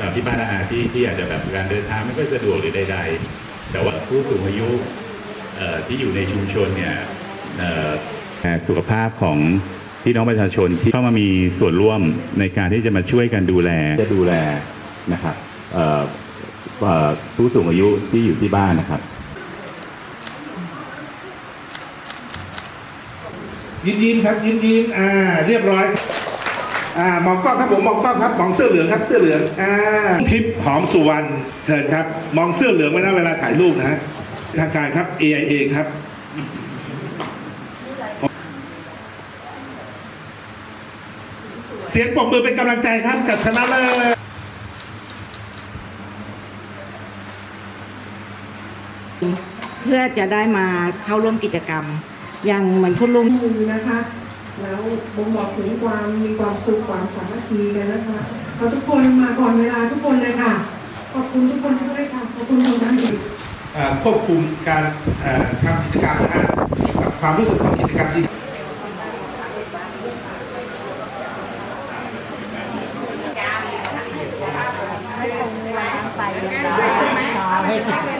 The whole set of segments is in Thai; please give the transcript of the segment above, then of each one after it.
เอ่อพี่ป้านาอาที่ที่อาจจะแบบการเดินทางไม่ค่อยสะดวกหรือใด ๆ แต่ว่าผู้สูงอายุเอ่อที่อยู่ในชุมชนเนี่ยเอ่อสุขภาพของพี่น้องประชาชนที่เข้ามามีส่วนร่วมในการที่จะมาช่วยกันดูแลจะดูแลนะครับเอ่อเอ่อผู้สูงอายุที่อยู่ที่บ้านนะครับ ยิ้มยิ้มครับยิ้มยิ้มอ่าเรียบร้อย อ่ามองกล้องครับผมมองกล้องครับมองเสื้อเหลืองครับเสื้อเหลืองอ่าทิปหอมสุวรรณเชิญครับ มองเสื้อเหลืองไว้นะเวลาถ่ายรูปนะฮะทางการครับ AIA ครับเสียงปรบมือเป็นกำลังใจครับจัดชนะเลยเพื่อจะได้มาเข้าร่วมกิจกรรม อย่างเหมือนคุณลุงมือนะคะ แล้วบ่งบอกถึงความมีความสุขความสามัคคีกันนะคะเราทุกคนมาก่อนเวลาทุกคนเลยค่ะ ขอบคุณทุกคนด้วยค่ะ ขอบคุณทุกท่านเอ่อควบคุมการเอ่อทำกิจกรรมนะฮะกับความรู้สึกของกิจกรรมที่เอ่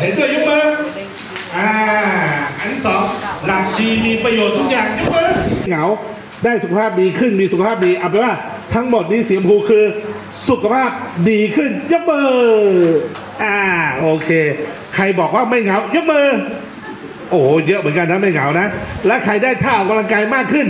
เห็นด้วยยกมืออ่าอันที่สองหลักดีมีประโยชน์ทุกอย่างยกมือเหงาได้สุขภาพดีขึ้นมีสุขภาพดีเอาเป็นว่า ทั้งหมดนี้เสีชมพูคือ สุขภาพดีขึ้นยกมืออ่าโอเค ใครบอกว่าไม่เหงายกมือโอ้โหเยอะเหมือนกันนะไม่เหงานะ และใครได้ท่าออกกำลังกายมากขึ้น